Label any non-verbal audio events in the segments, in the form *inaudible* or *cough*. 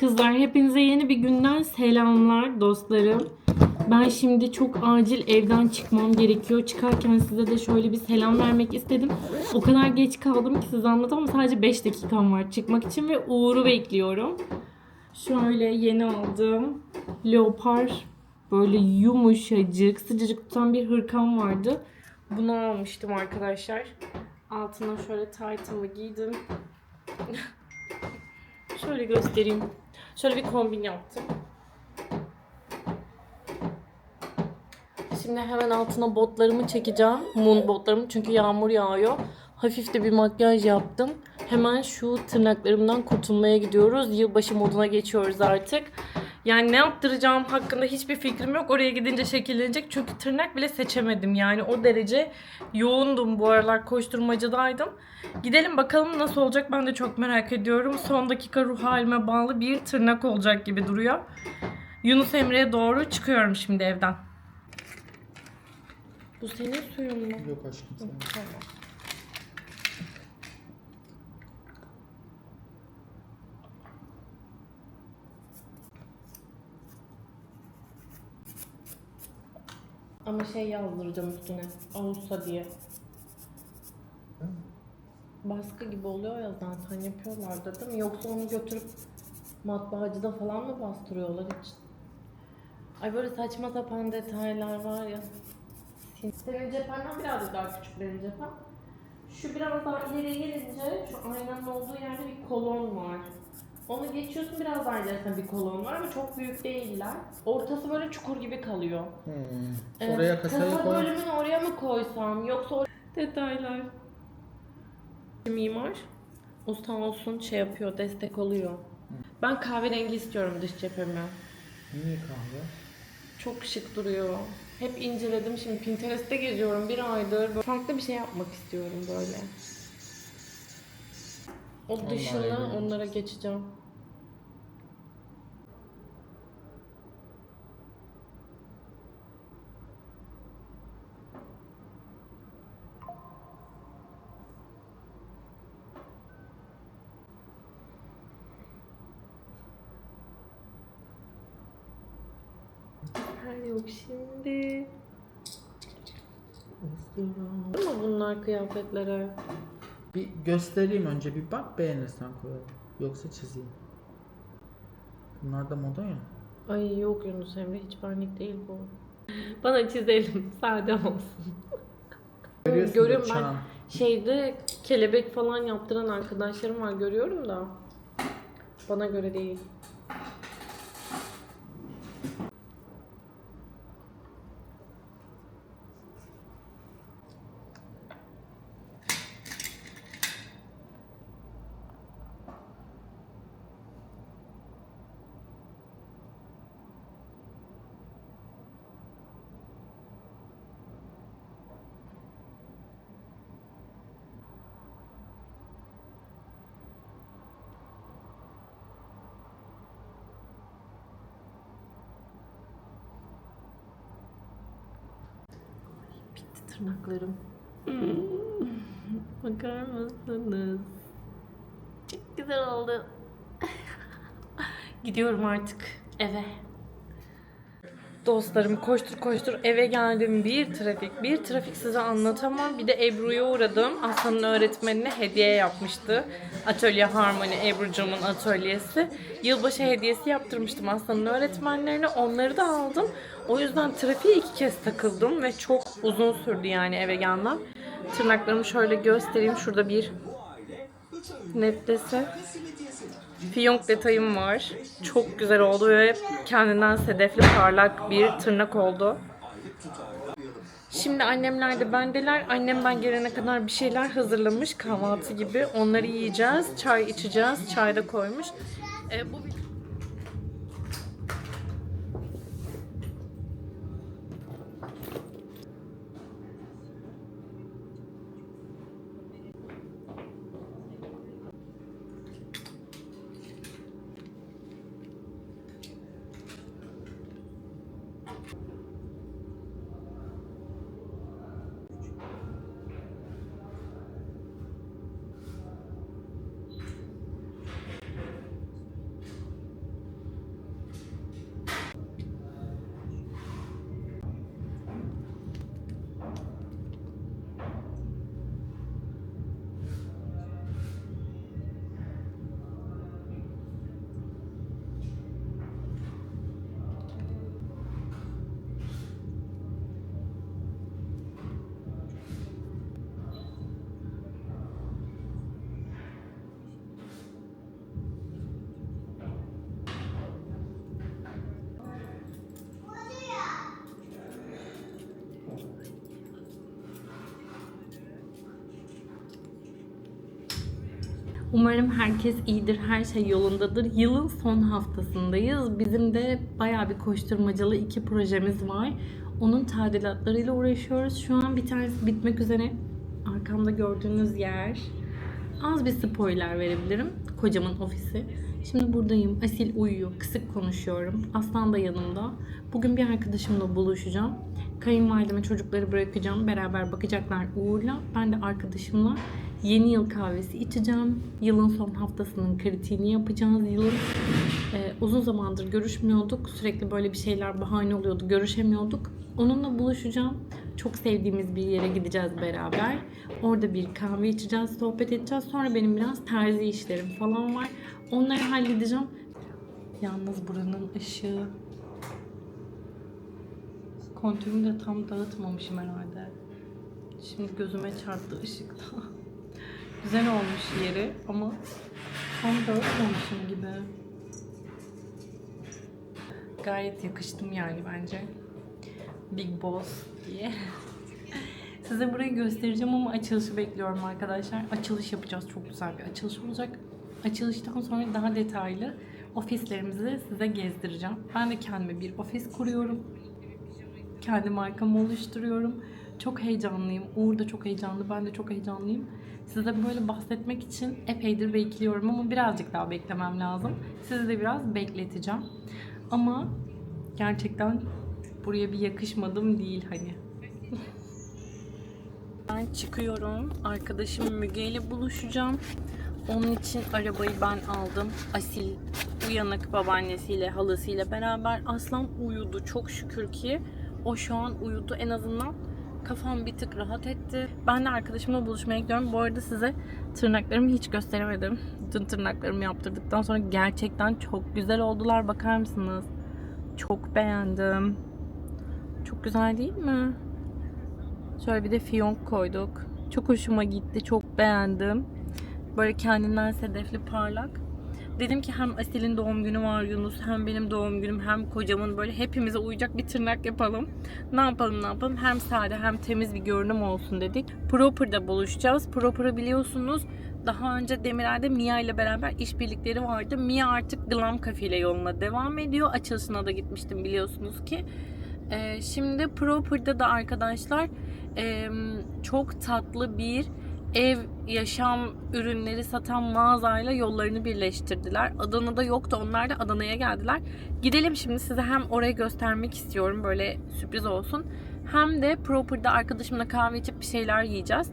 Kızlar hepinize yeni bir günden selamlar dostlarım. Ben şimdi çok acil evden çıkmam gerekiyor. Çıkarken size de şöyle bir selam vermek istedim. O kadar geç kaldım ki size anlatamam. Sadece 5 dakikam var çıkmak için ve Uğur'u bekliyorum. Şöyle yeni aldığım leopar böyle yumuşacık sıcacık tutan bir hırkam vardı. Bunu almıştım arkadaşlar. Altına şöyle taytımı giydim. *laughs* Şöyle göstereyim. Şöyle bir kombin yaptım. Şimdi hemen altına botlarımı çekeceğim. Moon botlarımı çünkü yağmur yağıyor. Hafif de bir makyaj yaptım. Hemen şu tırnaklarımdan kurtulmaya gidiyoruz. Yılbaşı moduna geçiyoruz artık. Yani ne yaptıracağım hakkında hiçbir fikrim yok. Oraya gidince şekillenecek. Çünkü tırnak bile seçemedim. Yani o derece yoğundum bu aralar. Koşturmacadaydım. Gidelim bakalım nasıl olacak ben de çok merak ediyorum. Son dakika ruh halime bağlı bir tırnak olacak gibi duruyor. Yunus Emre'ye doğru çıkıyorum şimdi evden. Bu senin suyun mu? Yok aşkım. Tamam. Ama şey yazdıracağım üstüne. Ağustos diye. Baskı gibi oluyor ya zaten yapıyorlar değil mi? Yoksa onu götürüp matbaacıda falan mı bastırıyorlar hiç? Ay böyle saçma sapan detaylar var ya. Senin cephenden biraz daha küçük benim cephem. Şu biraz daha ileriye gelince şu aynanın olduğu yerde bir kolon var. Onu geçiyorsun biraz daha ilerisinde bir kolon var ama çok büyük değiller. Ortası böyle çukur gibi kalıyor. Hmm. Evet, Oraya kasayı kasa koy. bölümünü oraya mı koysam yoksa or- detaylar. Mimar usta olsun şey yapıyor destek oluyor. Ben kahverengi istiyorum dış cephemi. Niye kahve? Çok şık duruyor. Hep inceledim. Şimdi Pinterest'te geziyorum bir aydır. Böyle Farklı bir şey yapmak istiyorum böyle. O dışını onlara geçeceğim. Şimdi. Ama bunlar kıyafetlere. Bir göstereyim önce bir bak beğenirsen koyalım. Yoksa çizeyim. Bunlar da moda ya. Ay yok Yunus Emre hiç benlik değil bu. Bana çizelim sade olsun. Görüyorsun Görüyorum ben çan. şeyde kelebek falan yaptıran arkadaşlarım var görüyorum da. Bana göre değil. Tırnaklarım. Bakar mısınız? Çok güzel oldu. Gidiyorum artık eve. Dostlarım koştur koştur eve geldim. Bir trafik, bir trafik size anlatamam. Bir de Ebru'ya uğradım. Aslan'ın öğretmenine hediye yapmıştı. Atölye Harmony, Ebru'cumun atölyesi. Yılbaşı hediyesi yaptırmıştım Aslan'ın öğretmenlerine. Onları da aldım. O yüzden trafiğe iki kez takıldım ve çok uzun sürdü yani eve gelmem. Tırnaklarımı şöyle göstereyim. Şurada bir netlese. Fiyonk detayım var. Çok güzel oldu ve kendinden sedefli parlak bir tırnak oldu. Şimdi annemler de bendeler. Annem ben gelene kadar bir şeyler hazırlamış kahvaltı gibi. Onları yiyeceğiz. Çay içeceğiz. Çay da koymuş. Ee, bu Umarım herkes iyidir, her şey yolundadır. Yılın son haftasındayız. Bizim de bayağı bir koşturmacalı iki projemiz var. Onun tadilatlarıyla uğraşıyoruz. Şu an bir tanesi bitmek üzere. Arkamda gördüğünüz yer. Az bir spoiler verebilirim. Kocamın ofisi. Şimdi buradayım. Asil uyuyor. Kısık konuşuyorum. Aslan da yanımda. Bugün bir arkadaşımla buluşacağım. Kayınvalideme çocukları bırakacağım. Beraber bakacaklar Uğur'la. Ben de arkadaşımla yeni yıl kahvesi içeceğim. Yılın son haftasının kritiğini yapacağız. Yılın e, uzun zamandır görüşmüyorduk. Sürekli böyle bir şeyler bahane oluyordu. Görüşemiyorduk. Onunla buluşacağım. Çok sevdiğimiz bir yere gideceğiz beraber. Orada bir kahve içeceğiz, sohbet edeceğiz. Sonra benim biraz terzi işlerim falan var. Onları halledeceğim. Yalnız buranın ışığı kontürünü de tam dağıtmamışım herhalde. Şimdi gözüme çarptı ışıkta. Güzel olmuş yeri ama tam dağıtmamışım gibi. Gayet yakıştım yani bence. Big Boss diye. *laughs* Size burayı göstereceğim ama açılışı bekliyorum arkadaşlar. Açılış yapacağız. Çok güzel bir açılış olacak. Açılıştan sonra daha detaylı ofislerimizi size gezdireceğim. Ben de kendime bir ofis kuruyorum. Kendi markamı oluşturuyorum. Çok heyecanlıyım. Uğur da çok heyecanlı. Ben de çok heyecanlıyım. Size böyle bahsetmek için epeydir bekliyorum ama birazcık daha beklemem lazım. Sizi de biraz bekleteceğim. Ama gerçekten buraya bir yakışmadım değil hani. *laughs* Ben çıkıyorum. Arkadaşım Müge ile buluşacağım. Onun için arabayı ben aldım. Asil uyanık babaannesiyle, halasıyla beraber. Aslan uyudu çok şükür ki. O şu an uyudu. En azından kafam bir tık rahat etti. Ben de arkadaşımla buluşmaya gidiyorum. Bu arada size tırnaklarımı hiç gösteremedim. Dün tırnaklarımı yaptırdıktan sonra gerçekten çok güzel oldular. Bakar mısınız? Çok beğendim. Çok güzel değil mi? Şöyle bir de fiyonk koyduk. Çok hoşuma gitti. Çok beğendim. Böyle kendinden sedefli parlak. Dedim ki hem Asil'in doğum günü var Yunus hem benim doğum günüm hem kocamın böyle hepimize uyacak bir tırnak yapalım. Ne yapalım ne yapalım hem sade hem temiz bir görünüm olsun dedik. Proper'da buluşacağız. Proper'ı biliyorsunuz daha önce Demirel'de Mia ile beraber işbirlikleri vardı. Mia artık Glam Cafe ile yoluna devam ediyor. Açılışına da gitmiştim biliyorsunuz ki. Ee, şimdi Proper'da da arkadaşlar e, çok tatlı bir ev yaşam ürünleri satan mağazayla yollarını birleştirdiler. Adana'da yoktu. Onlar da Adana'ya geldiler. Gidelim şimdi size hem orayı göstermek istiyorum. Böyle sürpriz olsun. Hem de Proper'da arkadaşımla kahve içip bir şeyler yiyeceğiz.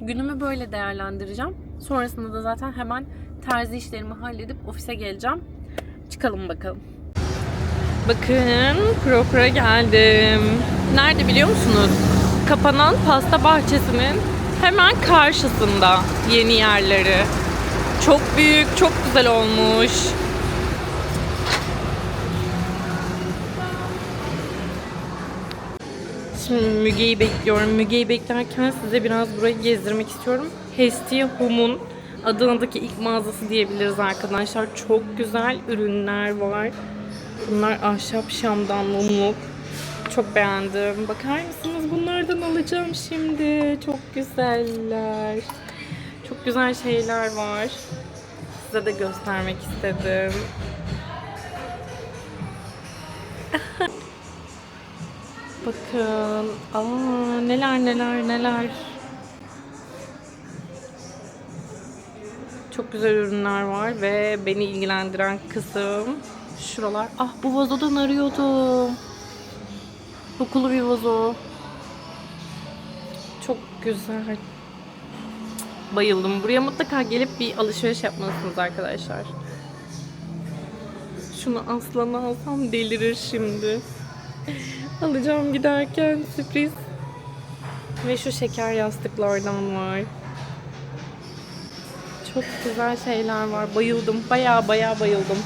Günümü böyle değerlendireceğim. Sonrasında da zaten hemen terzi işlerimi halledip ofise geleceğim. Çıkalım bakalım. Bakın Proper'a geldim. Nerede biliyor musunuz? Kapanan pasta bahçesinin hemen karşısında yeni yerleri. Çok büyük, çok güzel olmuş. Şimdi Müge'yi bekliyorum. Müge'yi beklerken size biraz burayı gezdirmek istiyorum. Hestia Home'un Adana'daki ilk mağazası diyebiliriz arkadaşlar. Çok güzel ürünler var. Bunlar ahşap şamdan mumluk. Çok beğendim. Bakar mısınız? Bunlardan alacağım şimdi. Çok güzeller. Çok güzel şeyler var. Size de göstermek istedim. *laughs* Bakın. Aa, neler neler neler. Çok güzel ürünler var ve beni ilgilendiren kısım şuralar. Ah bu vazodan arıyordum. Dokulu bir vazo. Çok güzel. Bayıldım. Buraya mutlaka gelip bir alışveriş yapmalısınız arkadaşlar. Şunu aslana alsam delirir şimdi. *laughs* Alacağım giderken sürpriz. Ve şu şeker yastıklardan var. Çok güzel şeyler var. Bayıldım. Baya baya bayıldım.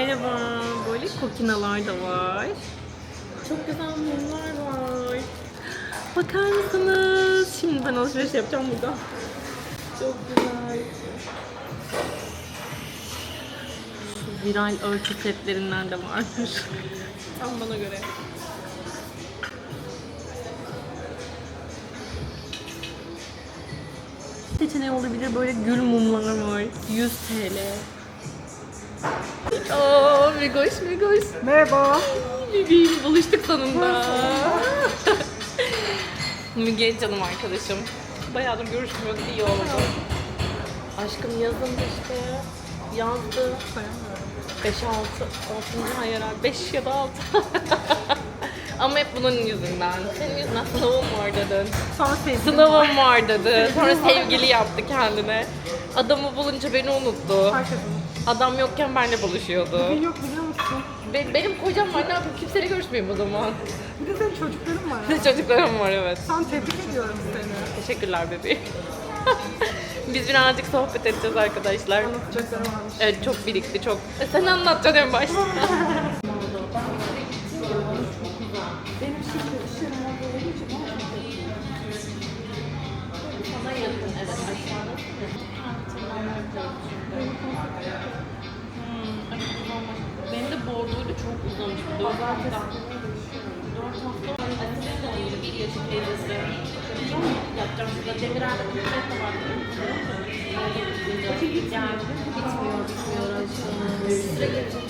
Merhaba. Böyle kokinalar da var. Çok güzel mumlar var. Bakar mısınız? Şimdi ben alışveriş yapacağım burada. Çok güzel. Viral örtü setlerinden de varmış. Tam bana göre. seçeneği olabilir. Böyle gül mumları var. 100 TL. Aa, Migoş, Migoş. Merhaba. Bebeğim, buluştuk sonunda. *laughs* Müge canım arkadaşım. Bayağıdır görüşmüyorduk, iyi oldu. Aşkım yazın işte. Yazdı. 5 6 6. ay herhalde. 5 ya da 6. *laughs* Ama hep bunun yüzünden. Senin yüzünden sınavım var dedin. Sonra sevgilim Sınavım var dedi. Sonra *laughs* sevgili yaptı kendine. Adamı bulunca beni unuttu. Herkesin. Adam yokken benimle buluşuyordu. Yok biliyor musun? Be- benim kocam var ne yapayım kimseyle görüşmeyeyim o zaman. Bir de senin çocukların var. *laughs* Çocuklarım var evet. Sen tebrik ediyorum seni. Teşekkürler bebeğim. *laughs* Biz birazcık sohbet edeceğiz arkadaşlar. Anlatacaklarım varmış. Evet çok birikti çok. E, sen anlatacaksın en başta. *laughs* Benim de borduyla çok uzamış. Dört hafta. Dört hafta. Bir yaşın teyzesi. Yapacağım şurada. Demirel'de bir de var. Yani bitmiyor, bitmiyor. Süre geçip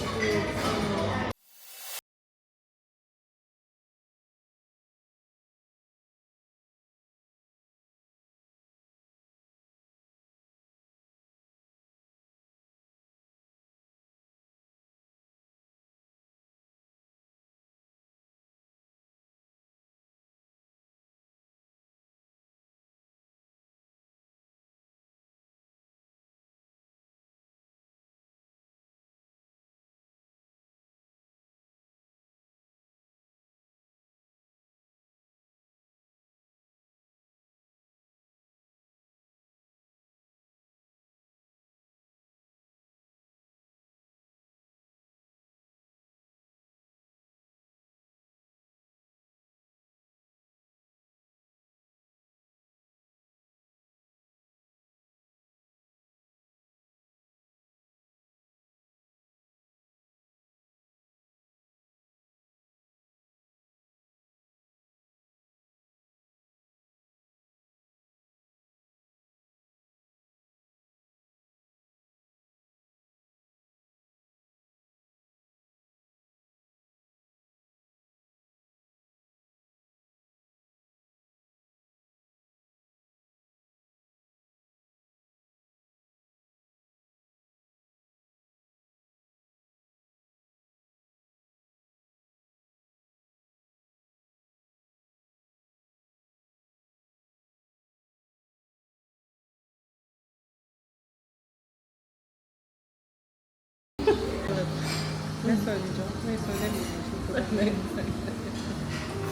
Ne söyleyeceğim? Ne söylemeyeceğim. *laughs*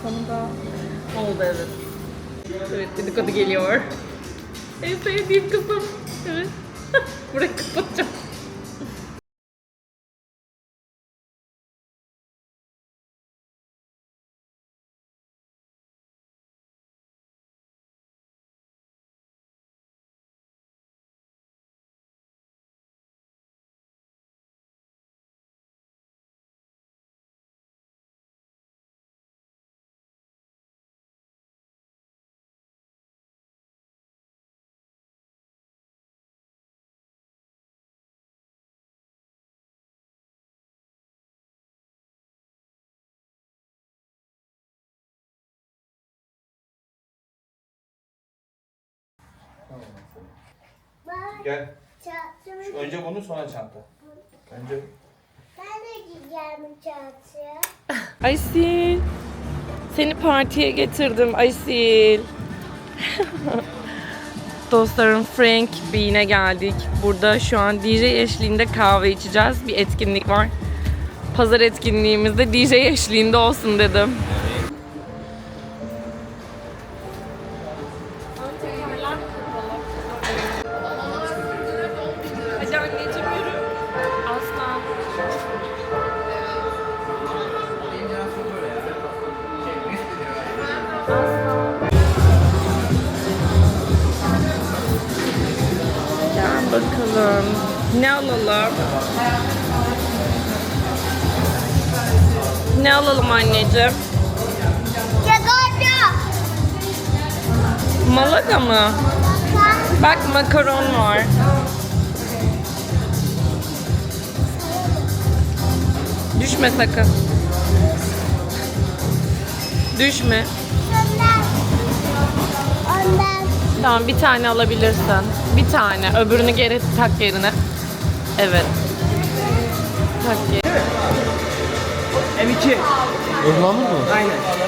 Sonunda Oldu evet. Evet dedikodu geliyor. En sevdiğim kısım. Evet. *laughs* Burayı kapatacağım. Gel. Şu önce bunu sonra çanta. Önce ben de giyeceğim çantayı. Aysil. Seni partiye getirdim Aysil. *laughs* Dostlarım Frank Bean'e geldik. Burada şu an DJ eşliğinde kahve içeceğiz. Bir etkinlik var. Pazar etkinliğimizde DJ eşliğinde olsun dedim. Hadi Düşme sakın. Düşme. Tamam bir tane alabilirsin. Bir tane. Öbürünü geri tak yerine. Evet. Tak yerine. M2. Ihlamur mu? Aynen.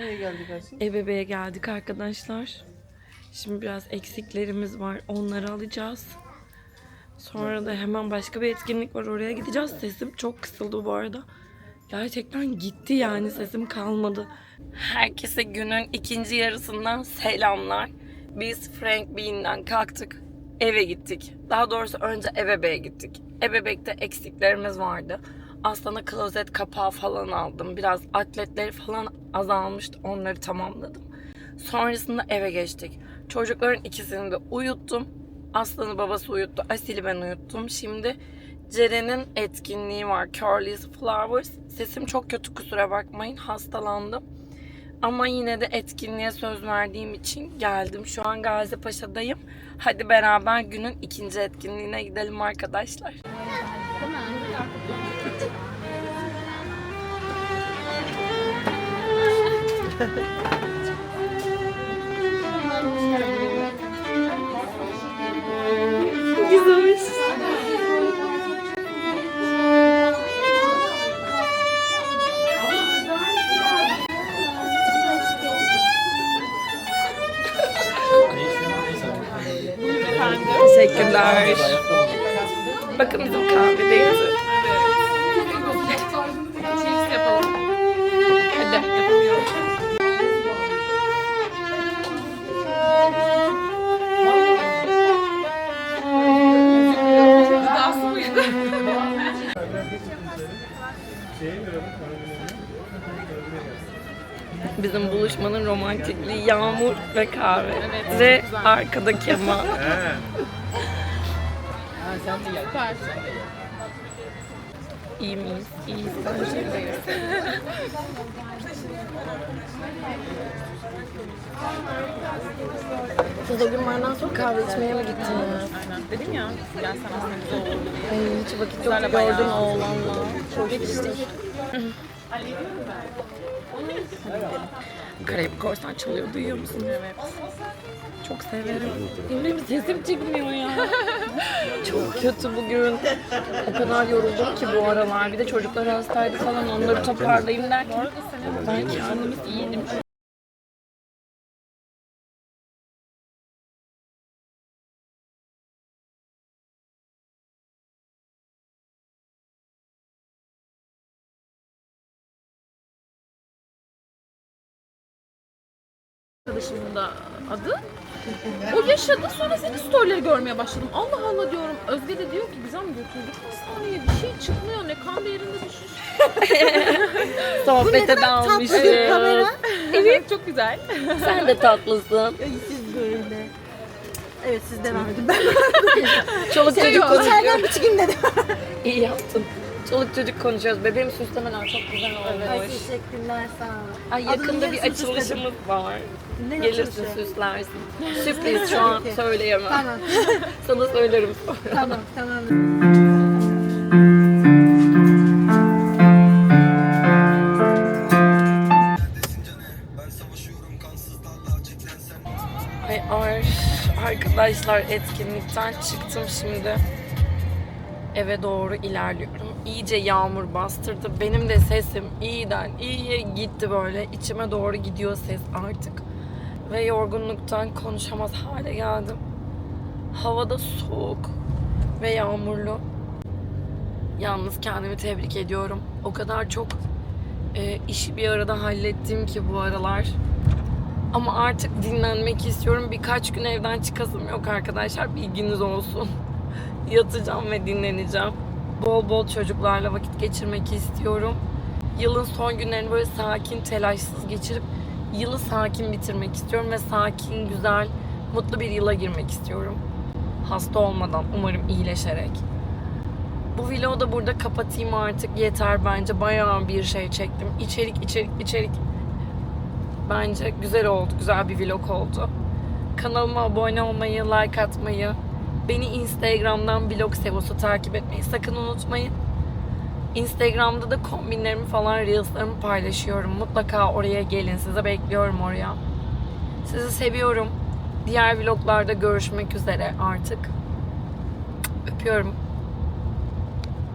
Nereye geldik Asil? Ebebe'ye geldik arkadaşlar. Şimdi biraz eksiklerimiz var. Onları alacağız. Sonra da hemen başka bir etkinlik var. Oraya gideceğiz. Sesim çok kısıldı bu arada. Gerçekten gitti yani sesim kalmadı. Herkese günün ikinci yarısından selamlar. Biz Frank Bean'den kalktık. Eve gittik. Daha doğrusu önce Ebebe'ye gittik. Ebebek'te eksiklerimiz vardı. Aslan'a klozet kapağı falan aldım. Biraz atletleri falan azalmıştı. Onları tamamladım. Sonrasında eve geçtik. Çocukların ikisini de uyuttum. Aslan'ı babası uyuttu. Asil'i ben uyuttum. Şimdi Ceren'in etkinliği var. Curly's Flowers. Sesim çok kötü kusura bakmayın. Hastalandım. Ama yine de etkinliğe söz verdiğim için geldim. Şu an Gazi Paşa'dayım. Hadi beraber günün ikinci etkinliğine gidelim arkadaşlar. Güzelmiş. Teşekkürler. Bakın bizim kahvedeyiz. Bizim buluşmanın romantikliği yağmur ve kahve. ve arkada keman. İyi miyiz? İyiyiz. Siz o gün benden sonra kahve içmeye mi gittiniz? Aynen. Dedim ya gelsen aslında güzel olurdu diye. Ay, hiç vakit yok gördün oğlanla. Çok geçtik. Karayip korsan çalıyor duyuyor musun? Evet. Çok severim. Benim sesim çıkmıyor ya. Çok kötü bugün. O kadar yoruldum ki bu aralar. Bir de çocuklar hastaydı falan onları toparlayayım derken. Ben kendimi iyiydim. Arkadaşımın da adı. O yaşadı sonra senin storyleri görmeye başladım. Allah Allah diyorum. Özge de diyor ki Gizem götürdük hastaneye bir şey çıkmıyor ne kan değerinde düşüş. *laughs* Sohbete dalmışız. Evet çok güzel. Sen de tatlısın. Siz böyle. Evet siz devam edin. Ben Çoluk çocuk yok. konuşuyor. içeriden bir çıkayım dedim. İyi yaptın. Çoluk çocuk konuşuyoruz. Bebeğim süslemeler çok güzel Ay olmuş. teşekkürler sağ olun. Ay yakında bir açılışımız var. Ne Gelirsin açılışı? süslersin. *laughs* Sürpriz şu an söyleyemem. Tamam *laughs* Sana söylerim sonra. tamam tamam. Ay ar, arkadaşlar etkinlikten çıktım şimdi. Eve doğru ilerliyorum. İyice yağmur bastırdı. Benim de sesim iyiden iyiye gitti böyle. İçime doğru gidiyor ses artık. Ve yorgunluktan konuşamaz hale geldim. Havada soğuk ve yağmurlu. Yalnız kendimi tebrik ediyorum. O kadar çok e, işi bir arada hallettim ki bu aralar. Ama artık dinlenmek istiyorum. Birkaç gün evden çıkasım yok arkadaşlar. Bilginiz olsun. Yatacağım ve dinleneceğim. Bol bol çocuklarla vakit geçirmek istiyorum. Yılın son günlerini böyle sakin, telaşsız geçirip yılı sakin bitirmek istiyorum ve sakin, güzel, mutlu bir yıla girmek istiyorum. Hasta olmadan umarım iyileşerek. Bu vlogu da burada kapatayım artık. Yeter bence. Bayağı bir şey çektim. İçerik, içerik, içerik. Bence güzel oldu. Güzel bir vlog oldu. Kanalıma abone olmayı, like atmayı, beni Instagram'dan vlog sevosu takip etmeyi sakın unutmayın. Instagram'da da kombinlerimi falan, reels'larımı paylaşıyorum. Mutlaka oraya gelin. Sizi bekliyorum oraya. Sizi seviyorum. Diğer vloglarda görüşmek üzere artık. Öpüyorum.